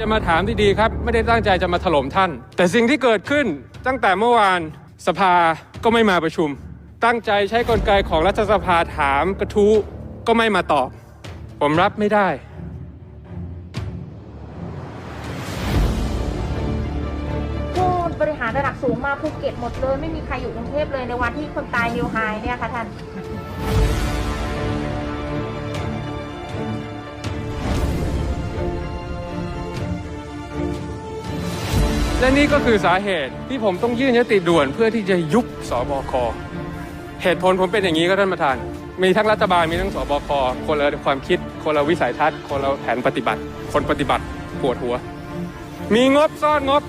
จะมาถามที่ดีครับ ไม่ได้ตั้งใจจะมาถล่มท่าน แต่สิ่งที่เกิดขึ้นตั้งแต่เมื่อวานสภาก็ไม่มาประชุม ตั้งใจใช้กลไกของรัฐสภาถามกระทู้ก็ไม่มาตอบ ผมรับไม่ได้ผู้บริหารระดับสูงมาภูเก็ตหมดเลย ไม่มีใครอยู่กรุงเทพเลยในวันที่คนตายนิวไฮเนี่ยค่ะท่าน และนี่ก็คือสาเหตุที่ผมต้องยื่นยติด่วนเพื่อที่จะยุบสบค เหตุผลผมเป็นอย่างนี้ก็ท่านประธาน มีทั้งรัฐบาลมีทั้งสบค คนละความคิด คนละวิสัยทัศน์ คนละแผนปฏิบัติ คนปฏิบัติปวดหัว มีงบซ่อนงบ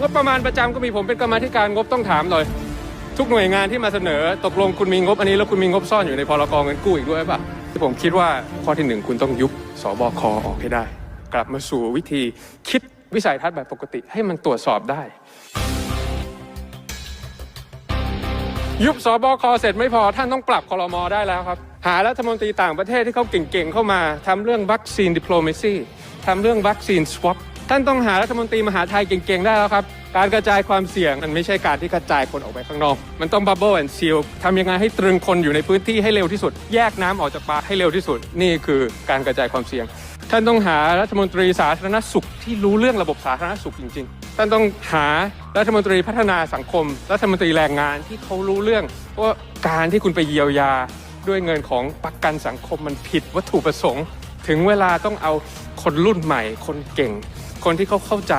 งบประมาณประจำก็มีผมเป็นกรรมธิการงบต้องถามเลยทุกหน่วยงานที่มาเสนอ ตกลงคุณมีงบอันนี้แล้วคุณมีงบซ่อนอยู่ในพรกเงินกู้อีกด้วยป่ะที่ผมคิดว่าข้อที่หนึ่งคุณต้องยุบสบคออกให้ได้ กลับมาสู่วิธีคิด วิสัยทัศน์แบบปกติให้มันตรวจสอบได้ ยุบสบคเสร็จไม่พอท่านต้องปรับคอรมอได้แล้วครับ หารัฐมนตรีต่างประเทศที่เขาเก่งๆ เข้ามาทำเรื่องวัคซีนดิปโลเมซีทำเรื่องวัคซีนสวอปท่านต้องหารัฐมนตรีมหาไทยเก่งๆ ได้แล้วครับ การกระจายความเสี่ยงมันไม่ใช่การที่กระจายคนออกไปข้างนอก มันต้องบับเบิลแอนด์ซีลทำยังไงให้ตรึงคนอยู่ในพื้นที่ให้เร็วที่สุด แยกน้ำออกจากปลาให้เร็วที่สุด นี่คือการกระจายความเสี่ยง ท่านต้องหารัฐมนตรีสาธารณสุขที่รู้เรื่องระบบสาธารณสุขจริง ๆ ท่านต้องหารัฐมนตรีพัฒนาสังคม รัฐมนตรีแรงงานที่เขารู้เรื่องว่าการที่คุณไปเยียวยาด้วยเงินของประกันสังคมมันผิดวัตถุประสงค์ ถึงเวลาต้องเอาคนรุ่นใหม่ คนเก่ง คนที่เขาเข้าใจ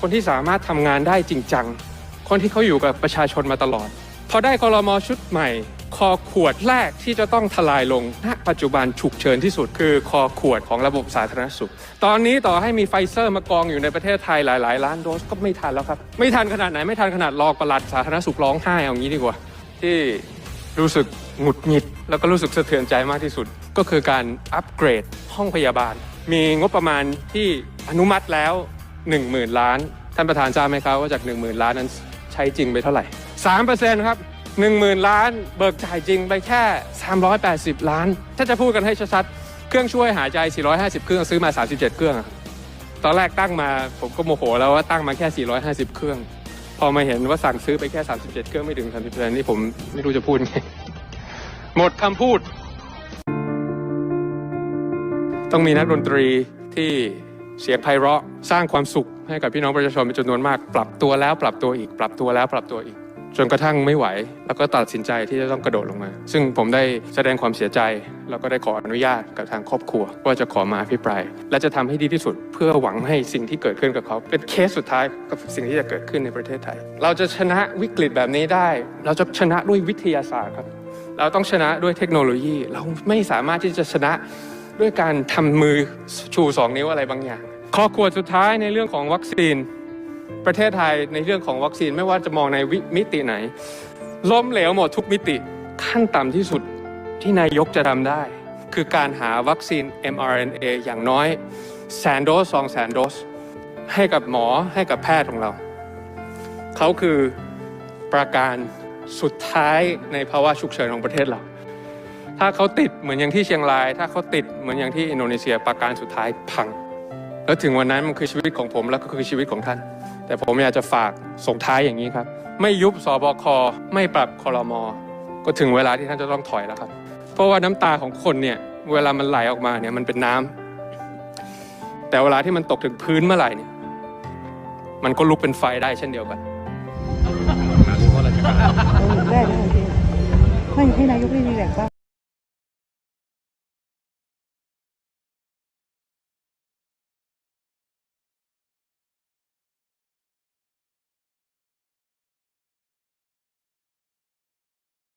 คนที่สามารถทำงานได้จริงจังคนที่เขาอยู่กับประชาชนมาตลอด พอได้คอรมอชุดใหม่ คอขวดแรกที่จะต้องทลายลงณปัจจุบันฉุกเฉินที่สุดคือคอขวดของระบบสาธารณสุข ตอนนี้ต่อให้มีไฟเซอร์มากองอยู่ในประเทศไทยหลาย ๆ ล้านโดสก็ไม่ทันแล้วครับ ไม่ทันขนาดไหนไม่ทันขนาดรองปลัดสาธารณสุขร้องไห้เอางี้ดีกว่า ที่รู้สึกหงุดหงิด แล้วก็รู้สึกสะเทือนใจมากที่สุด ก็คือการอัปเกรดห้องพยาบาล มีงบประมาณที่อนุมัติแล้ว 1 0,000 ล้าน ท่านประธานทราบไหมครับว่าจาก 1 0,000 ล้านนั้นใช้จริงไปเท่าไหร่ 3%ครับ 10,000 ล้าน เบิกจ่ายจริงไปแค่ 380 ล้าน ถ้าจะพูดกันให้ชัดๆ เครื่องช่วยหายใจ 450 เครื่องซื้อมา 37 เครื่องอะครับตอนแรกตั้งมาผมก็โมโหแล้วว่าตั้งมาแค่ 450 เครื่อง พอมาเห็นว่าสั่งซื้อไปแค่ 37 เครื่องไม่ถึง30%นี่ผมไม่รู้จะพูดไงหมดคำพูด ต้องมีนักดนตรีที่เสียงไพเราะสร้างความสุขให้กับพี่น้องประชาชนเป็นจำนวนมาก ปรับตัวแล้วปรับตัวอีก ปรับตัวแล้วปรับตัวอีก จนกระทั่งไม่ไหว แล้วก็ตัดสินใจที่จะต้องกระโดดลงมา ซึ่งผมได้แสดงความเสียใจ แล้วก็ได้ขออนุญาตกับทางครอบครัว ว่าจะขอมาอภิปรายและจะทำให้ดีที่สุด เพื่อหวังให้สิ่งที่เกิดขึ้นกับเขา เป็นเคสสุดท้ายกับสิ่งที่จะเกิดขึ้นในประเทศไทย เราจะชนะวิกฤตแบบนี้ได้ เราจะชนะด้วยวิทยาศาสตร์ครับ เราต้องชนะด้วยเทคโนโลยี เราไม่สามารถที่จะชนะด้วยการทำมือชูสองนิ้วอะไรบางอย่างข้อขวดสุดท้ายในเรื่องของวัคซีน ประเทศไทยในเรื่องของวัคซีนไม่ว่าจะมองในมิติไหน ล้มเหลวหมดทุกมิติขั้นต่ำที่สุดที่นายกจะทำได้ คือการหาวัคซีน mRNA อย่างน้อยแสนโดสสองแสนโดส ให้กับหมอให้กับแพทย์ของเรา เขาคือประการสุดท้ายในภาวะฉุกเฉินของประเทศเรา ถ้าเขาติดเหมือนอย่างที่เชียงราย ถ้าเขาติดเหมือนอย่างที่อินโดนีเซียประการสุดท้ายพัง แล้วถึงวันนั้นมันคือชีวิตของผม แล้วก็คือชีวิตของท่าน แต่ผมอยากจะฝากส่งท้ายอย่างนี้ครับ ไม่ยุบสบคไม่ปรับคอรมอก็ถึงเวลาที่ท่านจะต้องถอยแล้วครับ เพราะว่าน้ำตาของคนเนี่ยเวลามันไหลออกมาเนี่ยมันเป็นน้ำแต่เวลาที่มันตกถึงพื้นเมื่อไหร่เนี่ยมันก็ลุกเป็นไฟได้เช่นเดียวกันให้ให้นายกได้รีแลกซ์บ้า